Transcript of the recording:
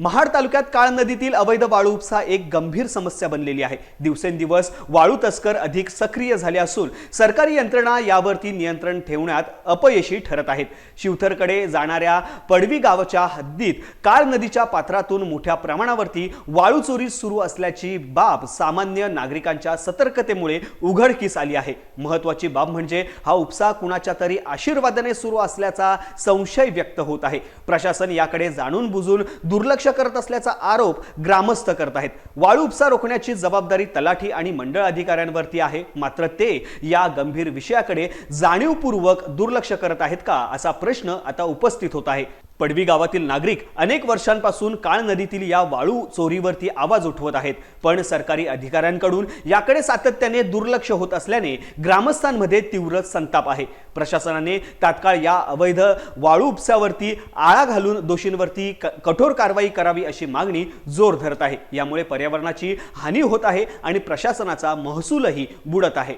महाड तालुक्यात काळ नदीतील अवैध वाळू उपसा एक गंभीर समस्या बनलेली आहे. दिवसेंदिवस वाळू तस्कर अधिक सक्रिय झाले असून सरकारी यंत्रणा यावरती नियंत्रण ठेवण्यात अपयशी ठरत आहेत. शिवथरकडे जाणाऱ्या पडवी गावाच्या हद्दीत काळ नदीच्या पात्रातून मोठ्या प्रमाणावरती वाळू चोरी सुरू असल्याची बाब सामान्य नागरिकांच्या सतर्कतेमुळे उघडकीस आली आहे. महत्वाची बाब म्हणजे हा उपसा कुणाच्या तरी आशीर्वादाने सुरू असल्याचा संशय व्यक्त होत आहे. प्रशासन याकडे जाणून बुजून दुर्लक्ष करत असल्याचा आरोप ग्रामस्थ करत आहेत. वाळू उपसा रोखण्याची जबाबदारी तलाठी आणि मंडळ अधिकाऱ्यांवरती आहे. मात्र ते या गंभीर विषयाकडे जाणीवपूर्वक दुर्लक्ष करत आहेत का असा प्रश्न आता उपस्थित होत आहे. पडवी गावातील नागरिक अनेक वर्षांपासून काळ नदीतील या वाळू चोरीवरती आवाज उठवत आहेत. पण सरकारी अधिकाऱ्यांकडून याकडे सातत्याने दुर्लक्ष होत असल्याने ग्रामस्थांमध्ये तीव्र संताप आहे. प्रशासनाने तात्काळ या अवैध वाळू उपसावरती आळा घालून दोषींवरती कठोर कारवाई करावी अशी मागणी जोर धरत आहे. यामुळे पर्यावरणाची हानी होत आहे आणि प्रशासनाचा महसूलही बुडत आहे.